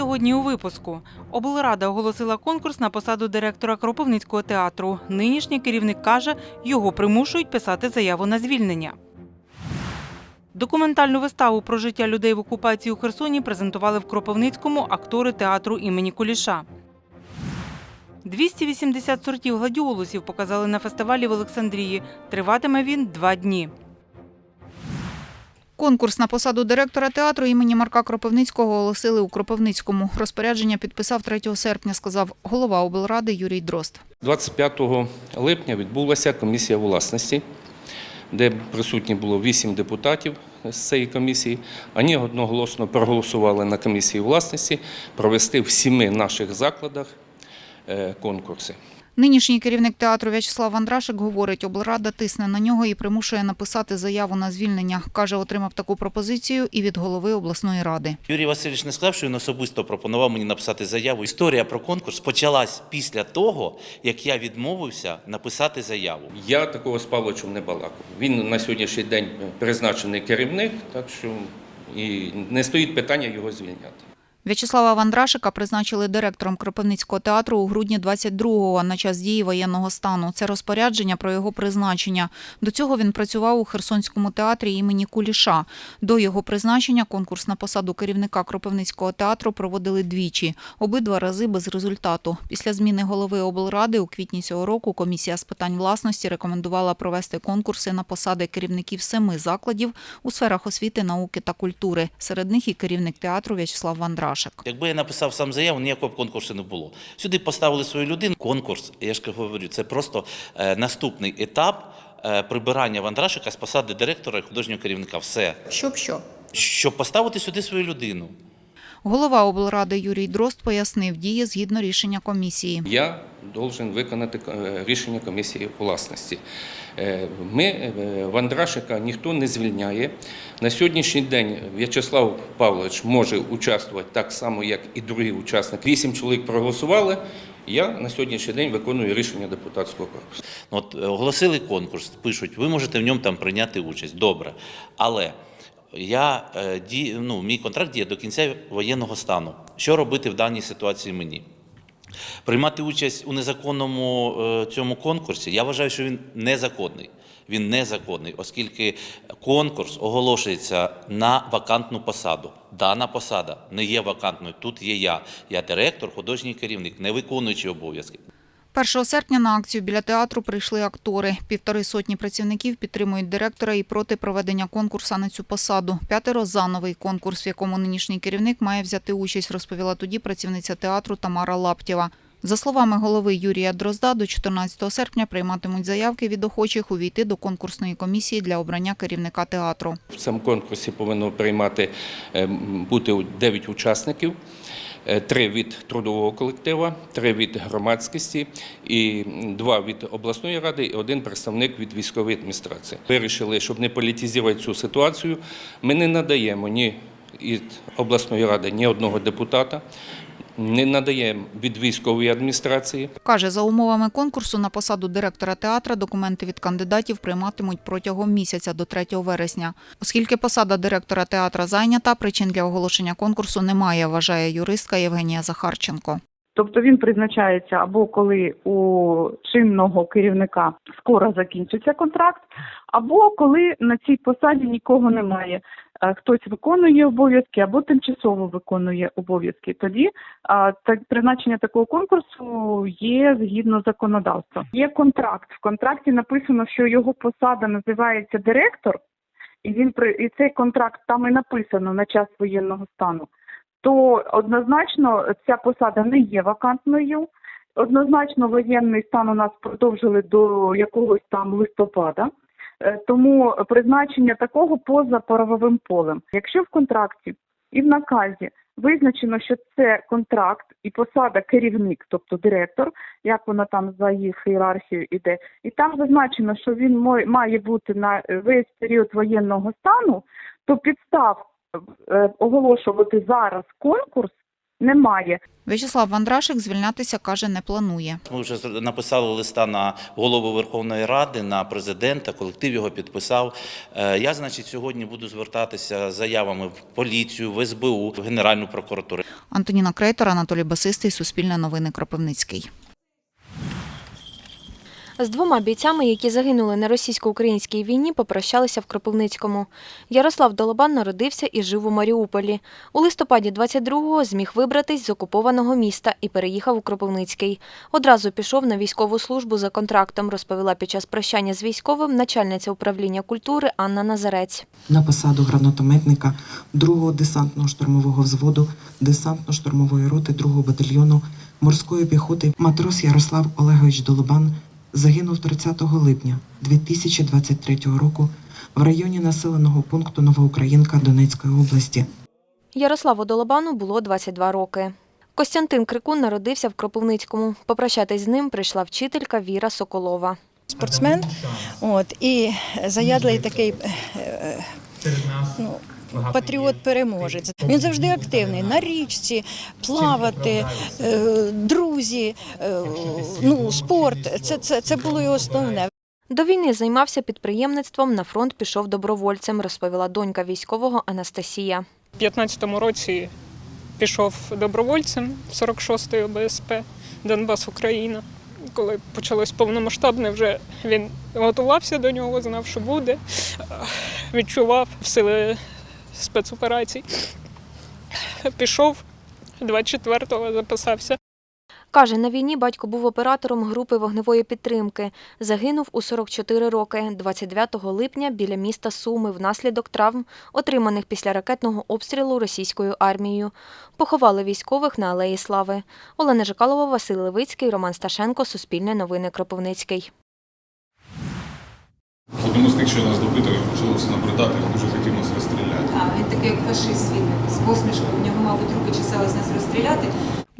сьогодні у випуску. Облрада оголосила конкурс на посаду директора Кропивницького театру. Нинішній керівник каже, його примушують писати заяву на звільнення. Документальну виставу про життя людей в окупації у Херсоні презентували в Кропивницькому актори театру імені Куліша. 280 сортів гладіолусів показали на фестивалі в Олександрії. Триватиме він два дні. Конкурс на посаду директора театру імені Марка Кропивницького оголосили у Кропивницькому. Розпорядження підписав 3 серпня, сказав голова облради Юрій Дрозд. 25 липня відбулася комісія власності, де присутні було вісім депутатів з цієї комісії. Вони одноголосно проголосували на комісії власності провести в сіми наших закладах е, конкурси. Нинішній керівник театру В'ячеслав Андрашик говорить, облрада тисне на нього і примушує написати заяву на звільнення. Каже, отримав таку пропозицію і від голови обласної ради. Юрій Васильович не сказав, що він особисто пропонував мені написати заяву. Історія про конкурс почалась після того, як я відмовився написати заяву. Я такого з Павловичем не балакав. Він на сьогоднішній день призначений керівник, так що і не стоїть питання його звільняти. В'ячеслава Вандрашика призначили директором Кропивницького театру у грудні 22-го на час дії воєнного стану. Це розпорядження про його призначення. До цього він працював у Херсонському театрі імені Куліша. До його призначення конкурс на посаду керівника Кропивницького театру проводили двічі, обидва рази без результату. Після зміни голови облради у квітні цього року комісія з питань власності рекомендувала провести конкурси на посади керівників семи закладів у сферах освіти, науки та культури. Серед них і керівник театру В'ячеслав Вандрашик. Якби я написав сам заяву, ніякого б конкурсу не було. Сюди поставили свою людину. Конкурс, я ж говорю, це просто е, наступний етап е, прибирання Вандрашика з посади директора і художнього керівника. Все. Щоб що? Щоб поставити сюди свою людину. Голова облради Юрій Дрозд пояснив дії згідно рішення комісії. Я должен виконати е, рішення комісії власності. Е, Ми е, Вандрашика ніхто не звільняє. На сьогоднішній день В'ячеслав Павлович може участвувати так само, як і другі учасники. Вісім чоловік проголосували. Я на сьогоднішній день виконую рішення депутатського корпусу. Ну, От оголосили конкурс, пишуть, ви можете в ньому там прийняти участь. Добре. Але я е, ну, мій контракт діє до кінця воєнного стану. Що робити в даній ситуації мені? Приймати участь у незаконному е, цьому конкурсі, я вважаю, що він незаконний. Він незаконний, оскільки конкурс оголошується на вакантну посаду. Дана посада не є вакантною. Тут є я. Я директор, художній керівник, не виконуючий обов'язки. 1 серпня на акцію біля театру прийшли актори. Півтори сотні працівників підтримують директора і проти проведення конкурсу на цю посаду. П'ятеро за новий конкурс, в якому нинішній керівник має взяти участь, розповіла тоді працівниця театру Тамара Лаптєва. За словами голови Юрія Дрозда, до 14 серпня прийматимуть заявки від охочих увійти до конкурсної комісії для обрання керівника театру. В цьому конкурсі повинно приймати е, бути 9 учасників. Е, Три від трудового колектива, три від громадськості і два від обласної ради, і один представник від військової адміністрації. Вирішили, щоб не політизувати цю ситуацію. Ми не надаємо ні від обласної ради ні одного депутата, не надаємо від військової адміністрації. Каже, за умовами конкурсу на посаду директора театра документи від кандидатів прийматимуть протягом місяця до 3 вересня. Оскільки посада директора театра зайнята, причин для оголошення конкурсу немає, вважає юристка Євгенія Захарченко. Тобто він призначається або коли у чинного керівника скоро закінчиться контракт, або коли на цій посаді нікого немає. Хтось виконує обов'язки або тимчасово виконує обов'язки. Тоді так призначення такого конкурсу є згідно законодавства. Є контракт. В контракті написано, що його посада називається директор, і він і цей контракт там і написано на час воєнного стану то однозначно ця посада не є вакантною. Однозначно воєнний стан у нас продовжили до якогось там листопада. Е, Тому призначення такого поза правовим полем. Якщо в контракті і в наказі визначено, що це контракт і посада керівник, тобто директор, як вона там за їх ієрархією іде, і там зазначено, що він має бути на весь період воєнного стану, то підстав е, оголошувати зараз конкурс немає. В'ячеслав Вандрашик звільнятися, каже, не планує. Ми вже з- написали листа на голову Верховної Ради, на президента, колектив його підписав. Е, Я, значить, сьогодні буду звертатися з заявами в поліцію, в СБУ, в Генеральну прокуратуру. Антоніна Крейтор, Анатолій Басистий, Суспільне новини Кропивницький. З двома бійцями, які загинули на російсько-українській війні, попрощалися в Кропивницькому. Ярослав Долобан народився і жив у Маріуполі. У листопаді 22-го зміг вибратись з окупованого міста і переїхав у Кропивницький. Одразу пішов на військову службу за контрактом, розповіла під час прощання з військовим начальниця управління культури Анна Назарець. на посаду гранатометника 2-го десантно-штурмового взводу десантно-штурмової роти 2-го батальйону морської піхоти матрос Ярослав Олегович Долобан загинув 30 липня 2023 року в районі населеного пункту Новоукраїнка Донецької області. Ярославу Долобану було 22 роки. Костянтин Крикун народився в Кропивницькому. Попрощатись з ним прийшла вчителька Віра Соколова. спортсмен. От, і заядлий такий е, ну, патріот-переможець. Він завжди активний на річці, плавати, е, друзі, е, ну, спорт. Це, це, це було його основне. До війни займався підприємництвом, на фронт пішов добровольцем, розповіла донька військового Анастасія. У 15-му році пішов добровольцем 46-ї ОБСП Донбас Україна. Коли почалось повномасштабне, вже він готувався до нього, знав, що буде, відчував сили спецоперацій. Пішов 24-го, записався. Каже, на війні батько був оператором групи вогневої підтримки. Загинув у 44 роки 29 липня біля міста Суми внаслідок травм, отриманих після ракетного обстрілу російською армією. Поховали військових на Алеї Слави. Олена Жикалова, Василь Левицький, Роман Сташенко, Суспільне новини Кропивницький. Одному з тих, що нас допитували, почало це набридати, дуже хотів нас розстріляти. А, він такий як фашист, він з посмішкою. в нього, мабуть, руки чесались нас розстріляти.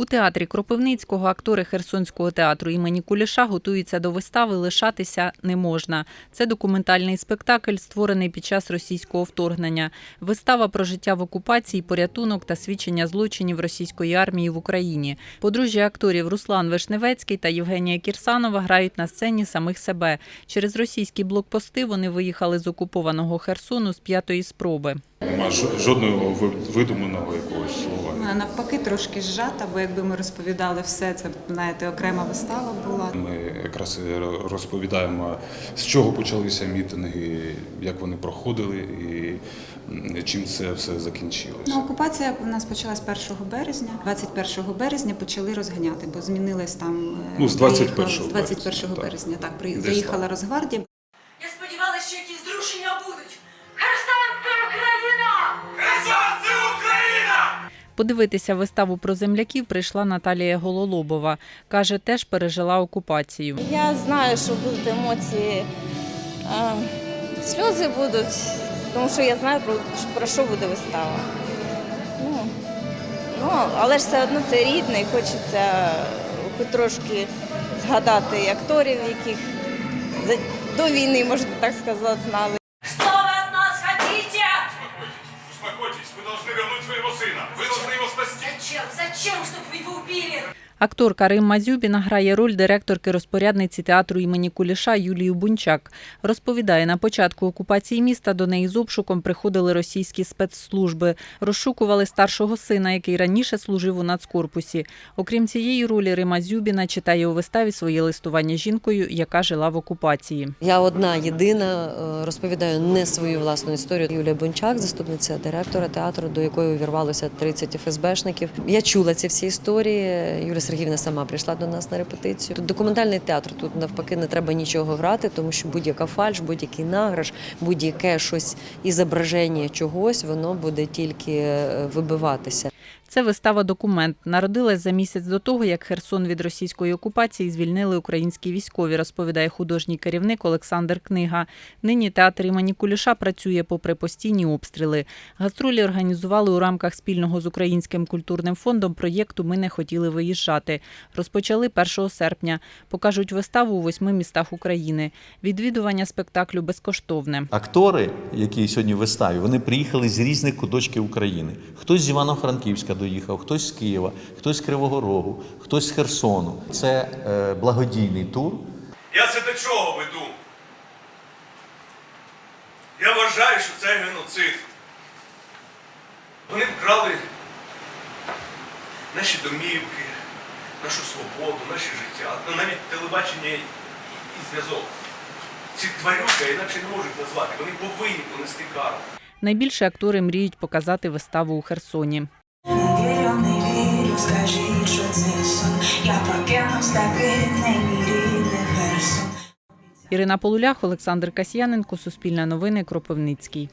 У театрі Кропивницького актори Херсонського театру імені Куліша готуються до вистави Лишатися не можна. Це документальний спектакль, створений під час російського вторгнення. Вистава про життя в окупації, порятунок та свідчення злочинів російської армії в Україні. Подружжя акторів Руслан Вишневецький та Євгенія Кірсанова грають на сцені самих себе. Через російські блокпости вони виїхали з окупованого Херсону з п'ятої спроби. Нема жо- жодного видуманого якогось слова. А Навпаки, трошки зжата, бо якби ми розповідали все, це знаєте, окрема вистава була. Ми якраз розповідаємо, з чого почалися мітинги, як вони проходили і чим це все закінчилося. Ну, окупація у нас почалась 1 березня. 21 березня почали розганяти, бо змінилась там. е, Ну, з приїхала- 21 з 21 березня, так. березня. Так, при- Десь Подивитися виставу про земляків прийшла Наталія Гололобова. Каже, теж пережила окупацію. Я знаю, що будуть емоції, е, сльози будуть, тому що я знаю, про, що буде вистава. Ну, ну, але ж все одно це рідне, і хочеться хоч трошки згадати акторів, яких до війни, можна так сказати, знали. Убили? Акторка Римма Зюбіна грає роль директорки-розпорядниці театру імені Куліша Юлію Бунчак. Розповідає, на початку окупації міста до неї з обшуком приходили російські спецслужби, розшукували старшого сина, який раніше служив у нацкорпусі. Окрім цієї ролі, Рима Зюбіна читає у виставі своє листування жінкою, яка жила в окупації. Я одна єдина е, розповідаю не свою власну історію. Юлія Бончак, заступниця директора театру, до якої увірвалося 30 ФСБшників. Я чула ці всі історії. Юлія Сергіївна сама прийшла до нас на репетицію. Тут документальний театр. Тут навпаки не треба нічого грати, тому що будь-яка фальш, будь-який награш, будь-яке щось і зображення чогось, воно буде тільки е, вибиватися. Це вистава документ. Народилась за місяць до того, як Херсон від російської окупації звільнили українські військові, розповідає художній керівник Олександр Книга. Нині театр імені Куліша працює попри постійні обстріли. Гастролі організували у рамках спільного з українським культурним фондом проєкту Ми не хотіли виїжджати. Розпочали 1 серпня. Покажуть виставу у восьми містах України. Відвідування спектаклю безкоштовне. Актори, які сьогодні в виставі, вони приїхали з різних куточків України. Хтось з Івано-Франківська доїхав, хтось з Києва, хтось з Кривого Рогу, хтось з Херсону. Це е, благодійний тур. Я це до чого веду? Я вважаю, що це геноцид. Вони вкрали наші домівки, нашу свободу, наше життя, ну навіть телебачення і і зв'язок. Ці тварюка інакше не можуть назвати. Вони повинні понести кару. Найбільше актори мріють показати виставу у Херсоні. Скажіть, що це сон. Я прокинусь таких не мій Херсон. Ірина Полулях, Олександр Касьяненко, Суспільне новини, Кропивницький.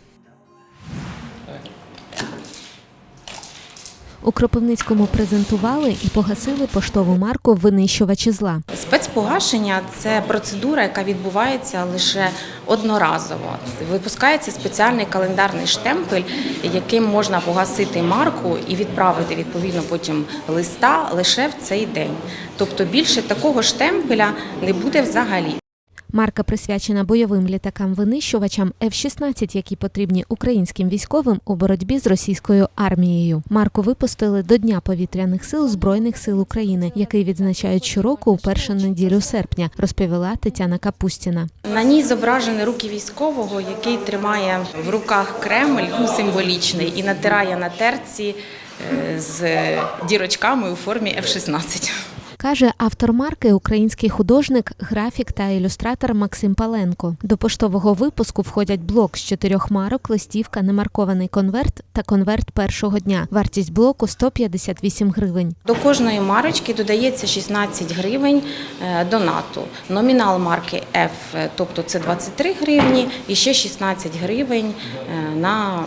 У Кропивницькому презентували і погасили поштову марку винищувачі зла. Спецпогашення це процедура, яка відбувається лише одноразово. Випускається спеціальний календарний штемпель, яким можна погасити марку і відправити відповідно потім листа лише в цей день. Тобто більше такого штемпеля не буде взагалі. Марка присвячена бойовим літакам-винищувачам F-16, які потрібні українським військовим у боротьбі з російською армією. Марку випустили до Дня повітряних сил Збройних сил України, який відзначають щороку у першу неділю серпня, розповіла Тетяна Капустіна. На ній зображені руки військового, який тримає в руках Кремль, ну символічний, і натирає на терці е, з дірочками у формі F-16. Каже автор марки український художник, графік та ілюстратор Максим Паленко. До поштового випуску входять блок з чотирьох марок, листівка, немаркований конверт та конверт першого дня. Вартість блоку 158 гривень. До кожної марочки додається 16 гривень е, донату. Номінал марки F, е, тобто це 23 гривні, і ще 16 гривень е, на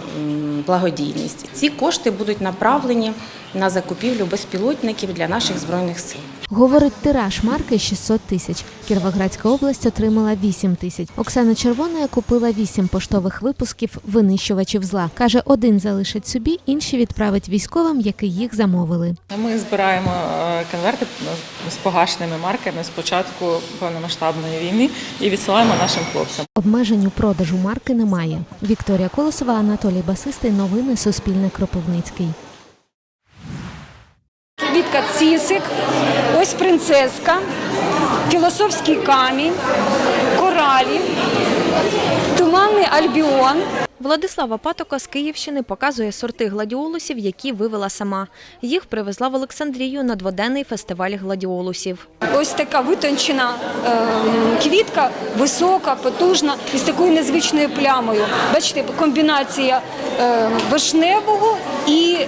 благодійність. Ці кошти будуть направлені на закупівлю безпілотників для наших збройних сил. Говорить, тираж марки 600 тисяч. Кіровоградська область отримала 8 тисяч. Оксана Червона купила 8 поштових випусків винищувачів зла. Каже, один залишить собі, інші відправить військовим, які їх замовили. Ми збираємо е, конверти з погашеними марками з початку повномасштабної війни і відсилаємо нашим хлопцям. Обмежень у продажу марки немає. Вікторія Колосова, Анатолій Басистий. Новини Суспільне Кропивницький. Квітка цісик, ось принцеска, філософський камінь, коралі, туманний альбіон. Владислава Патока з Київщини показує сорти гладіолусів, які вивела сама. Їх привезла в Олександрію на дводенний фестиваль гладіолусів. Ось така витончена ем, квітка, висока, потужна і з такою незвичною плямою. Бачите, комбінація ем, вишневого і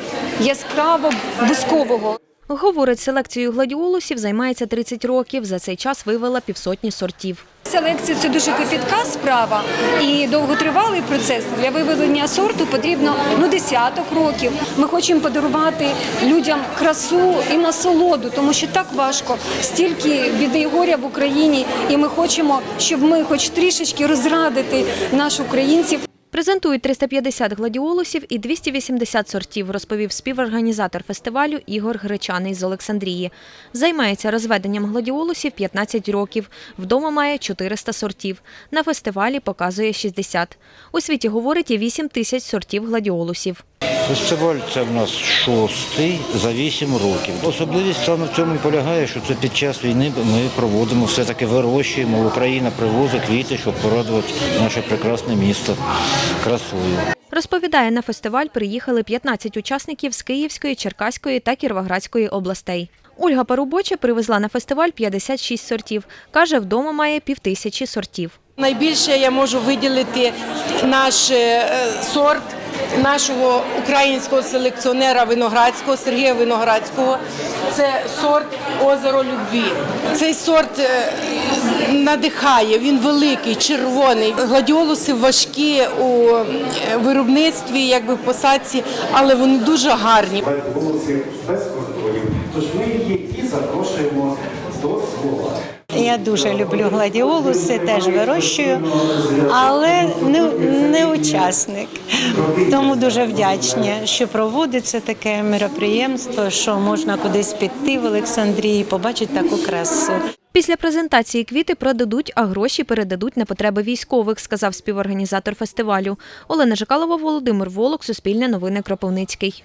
яскраво бускового. Говорить, селекцією гладіолусів займається 30 років. За цей час вивела півсотні сортів. Селекція це дуже копітка справа і довготривалий процес. Для виведення сорту потрібно ну десяток років. Ми хочемо подарувати людям красу і насолоду, тому що так важко. Стільки біди і горя в Україні, і ми хочемо, щоб ми, хоч трішечки, розрадити наших українців. Презентують 350 гладіолусів і 280 сортів, розповів співорганізатор фестивалю Ігор Гречаний з Олександрії. Займається розведенням гладіолусів 15 років. Вдома має 400 сортів. На фестивалі показує 60. У світі, говорить, є 8 тисяч сортів гладіолусів. Фестиваль це в нас шостий за вісім років. Особливість саме в цьому полягає, що це під час війни ми проводимо, все-таки вирощуємо. Україна привозить квіти, щоб порадувати наше прекрасне місто красою. Розповідає, на фестиваль приїхали 15 учасників з Київської, Черкаської та Кіровоградської областей. Ольга Парубоча привезла на фестиваль 56 сортів. Каже, вдома має півтисячі сортів. Найбільше я можу виділити наш е, сорт нашого українського селекціонера виноградського Сергія Виноградського. Це сорт озеро любві. Цей сорт е, надихає, він великий, червоний. Гладіолуси важкі у е, виробництві, якби посадці, але вони дуже гарні. Без кордонів. Тож ми її і запрошуємо. Я дуже люблю гладіолуси, теж вирощую, але не, не учасник. Тому дуже вдячні, що проводиться таке мероприємство, що можна кудись піти в Олександрії, побачити таку красу. Після презентації квіти продадуть, а гроші передадуть на потреби військових, сказав співорганізатор фестивалю. Олена Жикалова, Володимир Волок, Суспільне новини Кропивницький.